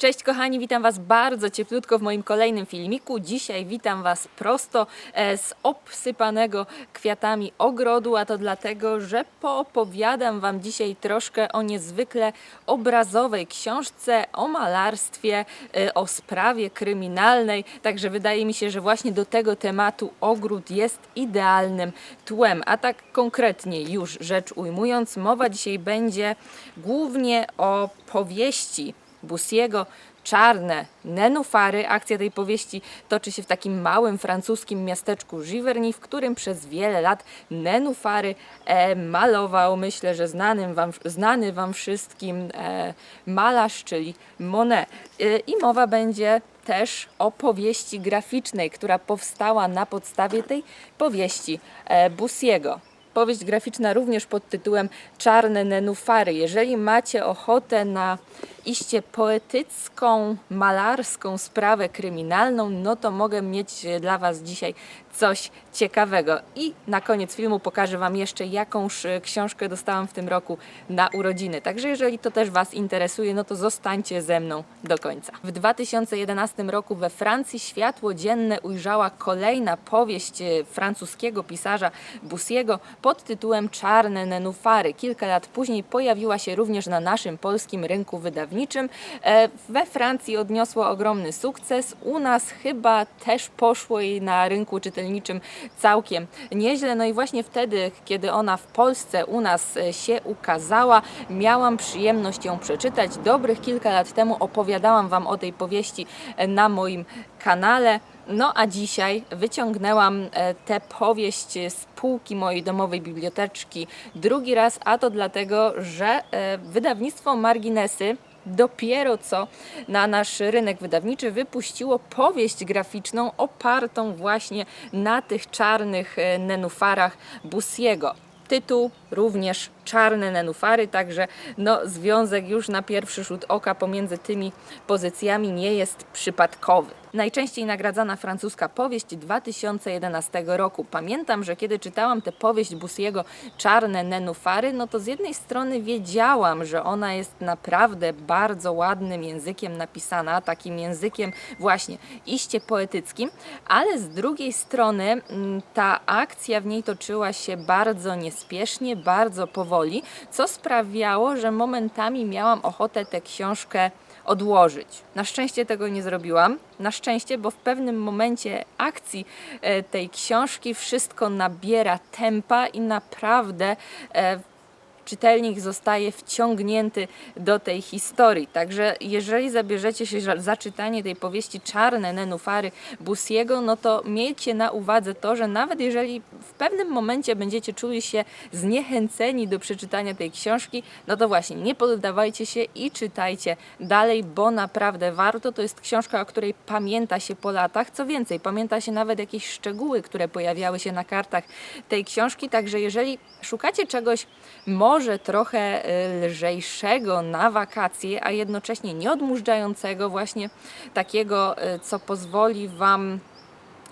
Cześć kochani, witam Was bardzo cieplutko w moim kolejnym filmiku. Dzisiaj witam Was prosto e, z obsypanego kwiatami ogrodu, a to dlatego, że poopowiadam Wam dzisiaj troszkę o niezwykle obrazowej książce o malarstwie, e, o sprawie kryminalnej. Także wydaje mi się, że właśnie do tego tematu ogród jest idealnym tłem. A tak konkretnie już rzecz ujmując, mowa dzisiaj będzie głównie o powieści Bussiego Czarne nenufary. Akcja tej powieści toczy się w takim małym francuskim miasteczku Giverny, w którym przez wiele lat nenufary e, malował, myślę, że znanym wam, znany Wam wszystkim e, malarz, czyli Monet. E, I mowa będzie też o powieści graficznej, która powstała na podstawie tej powieści e, Bussiego. Powieść graficzna również pod tytułem Czarne nenufary. Jeżeli macie ochotę na iście poetycką, malarską sprawę kryminalną, no to mogę mieć dla Was dzisiaj coś ciekawego. I na koniec filmu pokażę Wam jeszcze jakąż e, książkę dostałam w tym roku na urodziny. Także jeżeli to też Was interesuje, no to zostańcie ze mną do końca. W 2011 roku we Francji światło dzienne ujrzała kolejna powieść e, francuskiego pisarza Bussiego pod tytułem Czarne nenufary. Kilka lat później pojawiła się również na naszym polskim rynku wydawniczym. E, We Francji odniosła ogromny sukces. U nas chyba też poszło jej na rynku czytelniczym całkiem nieźle. No i właśnie wtedy, kiedy ona w Polsce u nas e, się ukazała, miałam przyjemność ją przeczytać. Dobrych kilka lat temu opowiadałam Wam o tej powieści e, na moim kanale. No a dzisiaj wyciągnęłam e, tę powieść z półki mojej domowej biblioteczki drugi raz, a to dlatego, że wydawnictwo Marginesy dopiero co na nasz rynek wydawniczy wypuściło powieść graficzną opartą właśnie na tych czarnych e, nenufarach Bussiego. Tytuł również Czarne nenufary, także no, związek już na pierwszy rzut oka pomiędzy tymi pozycjami nie jest przypadkowy. Najczęściej nagradzana francuska powieść 2011 roku. Pamiętam, że kiedy czytałam tę powieść Bussiego Czarne nenufary, no to z jednej strony wiedziałam, że ona jest naprawdę bardzo ładnym językiem napisana, takim językiem właśnie iście poetyckim, ale z drugiej strony mm, ta akcja w niej toczyła się bardzo niespiesznie, bardzo powoli, co sprawiało, że momentami miałam ochotę tę książkę odłożyć. Na szczęście tego nie zrobiłam. Na szczęście, bo w pewnym momencie akcji e, tej książki wszystko nabiera tempa i naprawdę e, czytelnik zostaje wciągnięty do tej historii. Także jeżeli zabierzecie się za- czytanie tej powieści Czarne nenufary Bussiego, no to miejcie na uwadze to, że nawet jeżeli w pewnym momencie będziecie czuli się zniechęceni do przeczytania tej książki, no to właśnie nie poddawajcie się i czytajcie dalej, bo naprawdę warto. To jest książka, o której pamięta się po latach. Co więcej, pamięta się nawet jakieś szczegóły, które pojawiały się na kartach tej książki. Także jeżeli szukacie czegoś może trochę y, lżejszego na wakacje, a jednocześnie nieodmurzającego, właśnie takiego, y, co pozwoli Wam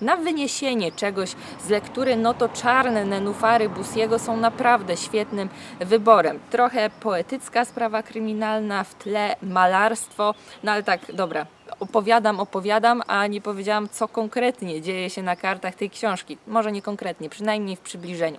na wyniesienie czegoś z lektury, no to czarne nenufary Bussiego są naprawdę świetnym wyborem. Trochę poetycka sprawa kryminalna, w tle malarstwo, no ale tak, dobra, opowiadam, opowiadam, a nie powiedziałam, co konkretnie dzieje się na kartach tej książki. Może nie konkretnie, przynajmniej w przybliżeniu.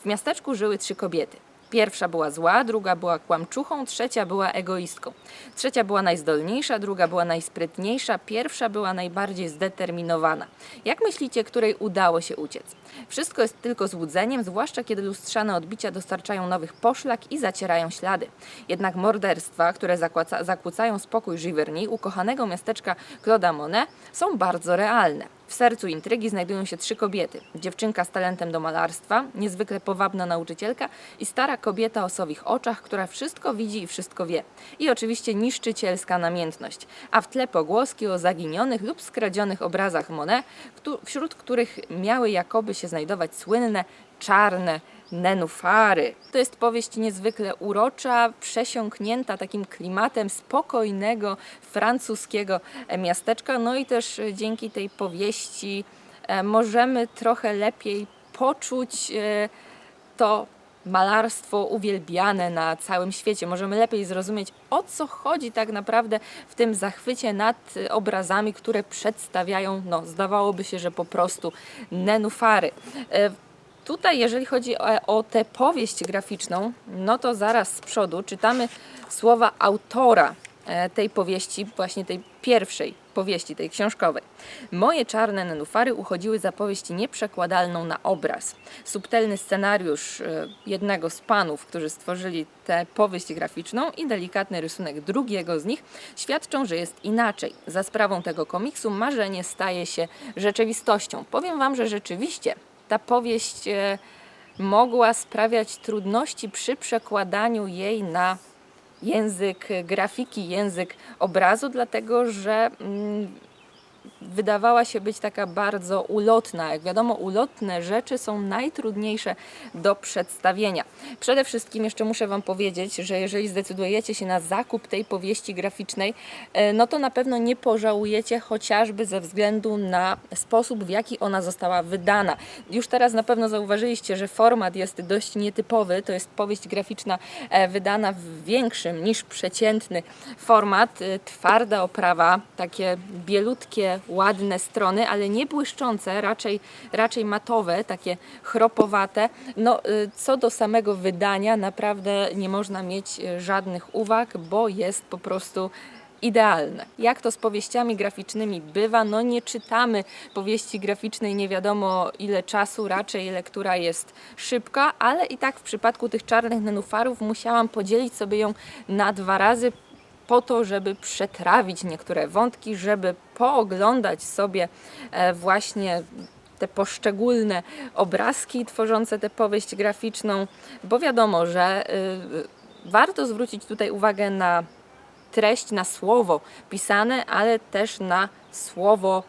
W miasteczku żyły trzy kobiety. Pierwsza była zła, druga była kłamczuchą, trzecia była egoistką. Trzecia była najzdolniejsza, druga była najsprytniejsza, pierwsza była najbardziej zdeterminowana. Jak myślicie, której udało się uciec? Wszystko jest tylko złudzeniem, zwłaszcza kiedy lustrzane odbicia dostarczają nowych poszlak i zacierają ślady. Jednak morderstwa, które zakłócają spokój Giverny, ukochanego miasteczka Claude'a Monet, są bardzo realne. Sercu intrygi znajdują się trzy kobiety. Dziewczynka z talentem do malarstwa, niezwykle powabna nauczycielka i stara kobieta o sowich oczach, która wszystko widzi i wszystko wie. I oczywiście niszczycielska namiętność. A w tle pogłoski o zaginionych lub skradzionych obrazach Monet, wśród których miały jakoby się znajdować słynne czarne nenufary. To jest powieść niezwykle urocza, przesiąknięta takim klimatem spokojnego francuskiego miasteczka. No i też e, dzięki tej powieści e, możemy trochę lepiej poczuć e, to malarstwo uwielbiane na całym świecie. Możemy lepiej zrozumieć, o co chodzi tak naprawdę w tym zachwycie nad obrazami, które przedstawiają, no, zdawałoby się, że po prostu nenufary. Tutaj, jeżeli chodzi o, o tę powieść graficzną, no to zaraz z przodu czytamy słowa autora e, tej powieści, właśnie tej pierwszej powieści, tej książkowej. Moje czarne nenufary uchodziły za powieść nieprzekładalną na obraz. Subtelny scenariusz e, jednego z panów, którzy stworzyli tę powieść graficzną i delikatny rysunek drugiego z nich świadczą, że jest inaczej. Za sprawą tego komiksu marzenie staje się rzeczywistością. Powiem Wam, że rzeczywiście ta powieść e, mogła sprawiać trudności przy przekładaniu jej na język grafiki, język obrazu, dlatego że mm, wydawała się być taka bardzo ulotna. Jak wiadomo, ulotne rzeczy są najtrudniejsze do przedstawienia. Przede wszystkim jeszcze muszę Wam powiedzieć, że jeżeli zdecydujecie się na zakup tej powieści graficznej, e, no to na pewno nie pożałujecie chociażby ze względu na sposób, w jaki ona została wydana. Już teraz na pewno zauważyliście, że format jest dość nietypowy. To jest powieść graficzna e, wydana w większym niż przeciętny format. E, Twarda oprawa, takie bielutkie, ładne strony, ale nie błyszczące, raczej, raczej matowe, takie chropowate. No, y, co do samego wydania, naprawdę nie można mieć y, żadnych uwag, bo jest po prostu idealne. Jak to z powieściami graficznymi bywa, no nie czytamy powieści graficznej nie wiadomo ile czasu, raczej lektura jest szybka, ale i tak w przypadku tych czarnych nenufarów musiałam podzielić sobie ją na dwa razy po to, żeby przetrawić niektóre wątki, żeby pooglądać sobie e, właśnie te poszczególne obrazki tworzące tę powieść graficzną, bo wiadomo, że y, warto zwrócić tutaj uwagę na treść, na słowo pisane, ale też na słowo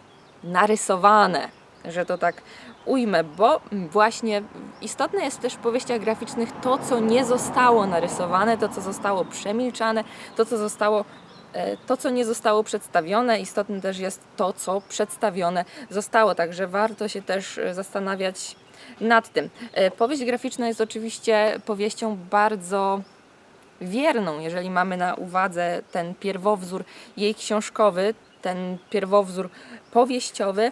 narysowane, że to tak ujmę, bo właśnie istotne jest też w powieściach graficznych to, co nie zostało narysowane, to, co zostało przemilczane, to, co zostało e, to, co nie zostało przedstawione, istotne też jest to, co przedstawione zostało, także warto się też e, zastanawiać nad tym. E, Powieść graficzna jest oczywiście powieścią bardzo wierną, jeżeli mamy na uwadze ten pierwowzór jej książkowy, ten pierwowzór powieściowy.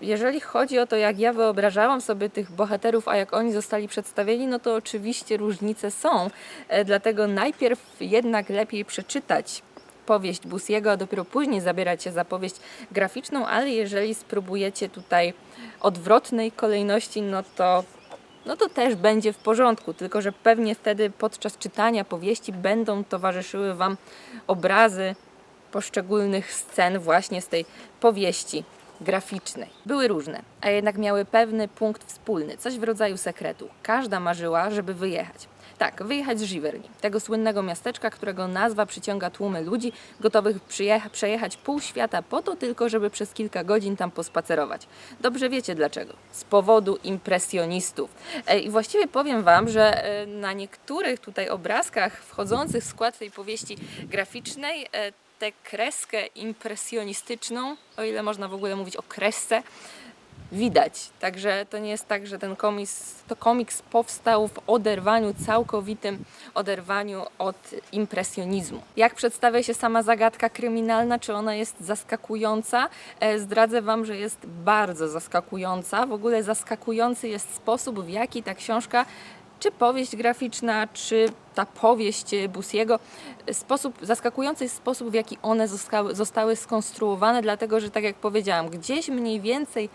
Jeżeli chodzi o to, jak ja wyobrażałam sobie tych bohaterów, a jak oni zostali przedstawieni, no to oczywiście różnice są. E, Dlatego najpierw jednak lepiej przeczytać powieść Busiego, a dopiero później zabierać się za powieść graficzną, ale jeżeli spróbujecie tutaj odwrotnej kolejności, no to no to też będzie w porządku, tylko że pewnie wtedy podczas czytania powieści będą towarzyszyły Wam obrazy poszczególnych scen właśnie z tej powieści graficznej. Były różne, a jednak miały pewny punkt wspólny, coś w rodzaju sekretu. Każda marzyła, żeby wyjechać. Tak, wyjechać z Giverny, tego słynnego miasteczka, którego nazwa przyciąga tłumy ludzi gotowych przejechać pół świata po to tylko, żeby przez kilka godzin tam pospacerować. Dobrze wiecie dlaczego. Z powodu impresjonistów. E, I właściwie powiem Wam, że e, na niektórych tutaj obrazkach wchodzących w skład tej powieści graficznej e, tę kreskę impresjonistyczną, o ile można w ogóle mówić o kresce, widać. Także to nie jest tak, że ten komiks, to komiks powstał w oderwaniu, całkowitym oderwaniu od impresjonizmu. Jak przedstawia się sama zagadka kryminalna, czy ona jest zaskakująca? E, Zdradzę Wam, że jest bardzo zaskakująca. W ogóle zaskakujący jest sposób, w jaki ta książka czy powieść graficzna, czy ta powieść Busiego, sposób, zaskakujący jest sposób, w jaki one zostały, zostały skonstruowane, dlatego że, tak jak powiedziałam, gdzieś mniej więcej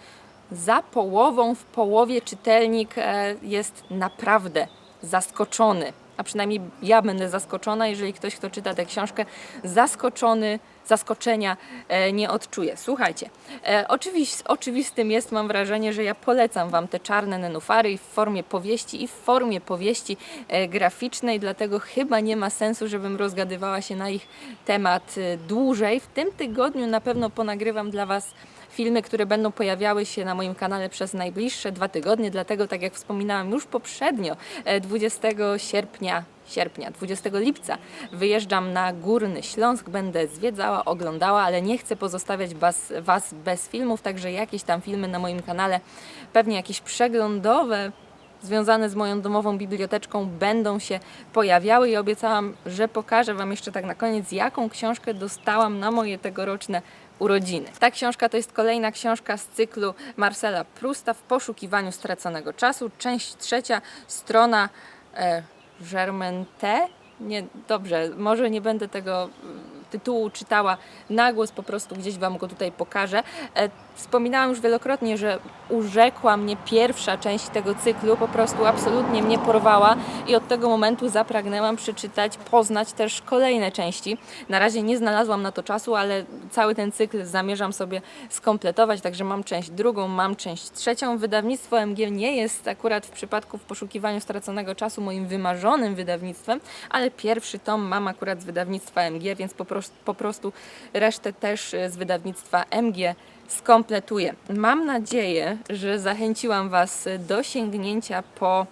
za połową, w połowie czytelnik e, jest naprawdę zaskoczony. A przynajmniej ja będę zaskoczona, jeżeli ktoś, kto czyta tę książkę, zaskoczony, zaskoczenia e, nie odczuje. Słuchajcie, e, oczywi- oczywistym jest, mam wrażenie, że ja polecam Wam te czarne nenufary w formie powieści, i w formie powieści e, graficznej, dlatego chyba nie ma sensu, żebym rozgadywała się na ich temat dłużej. W tym tygodniu na pewno ponagrywam dla Was filmy, które będą pojawiały się na moim kanale przez najbliższe dwa tygodnie, dlatego tak jak wspominałam już poprzednio, e, 20 sierpnia sierpnia, 20 lipca wyjeżdżam na Górny Śląsk, będę zwiedzała, oglądała, ale nie chcę pozostawiać was, was bez filmów, także jakieś tam filmy na moim kanale, pewnie jakieś przeglądowe związane z moją domową biblioteczką będą się pojawiały. I obiecałam, że pokażę Wam jeszcze tak na koniec, jaką książkę dostałam na moje tegoroczne urodziny. Ta książka to jest kolejna książka z cyklu Marcela Prusta w poszukiwaniu straconego czasu. Część trzecia, strona e, Germainte. Nie, dobrze, może nie będę tego tytułu czytała na głos, po prostu gdzieś Wam go tutaj pokażę. E, Wspominałam już wielokrotnie, że urzekła mnie pierwsza część tego cyklu, po prostu absolutnie mnie porwała i od tego momentu zapragnęłam przeczytać, poznać też kolejne części. Na razie nie znalazłam na to czasu, ale cały ten cykl zamierzam sobie skompletować, także mam część drugą, mam część trzecią. Wydawnictwo MG nie jest akurat w przypadku w poszukiwaniu straconego czasu moim wymarzonym wydawnictwem, ale pierwszy tom mam akurat z wydawnictwa MG, więc po prostu, po prostu resztę też e, z wydawnictwa MG skompletuję. Mam nadzieję, że zachęciłam Was do sięgnięcia po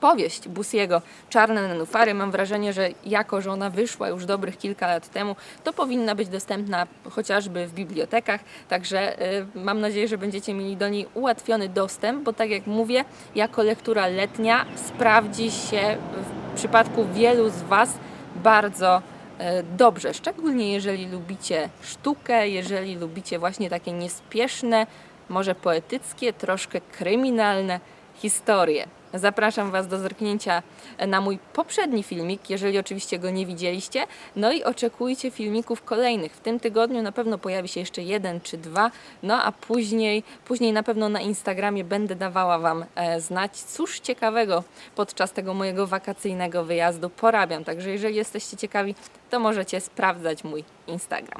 powieść Busiego Czarne nenufary. Mam wrażenie, że jako, że ona wyszła już dobrych kilka lat temu, to powinna być dostępna chociażby w bibliotekach. Także y, mam nadzieję, że będziecie mieli do niej ułatwiony dostęp, bo tak jak mówię, jako lektura letnia sprawdzi się w przypadku wielu z Was bardzo e, dobrze, szczególnie jeżeli lubicie sztukę, jeżeli lubicie właśnie takie niespieszne, może poetyckie, troszkę kryminalne historie. Zapraszam Was do zerknięcia na mój poprzedni filmik, jeżeli oczywiście go nie widzieliście. No i oczekujcie filmików kolejnych. W tym tygodniu na pewno pojawi się jeszcze jeden czy dwa, no a później, później na pewno na Instagramie będę dawała Wam e, znać, cóż ciekawego podczas tego mojego wakacyjnego wyjazdu porabiam. Także jeżeli jesteście ciekawi, to możecie sprawdzać mój Instagram.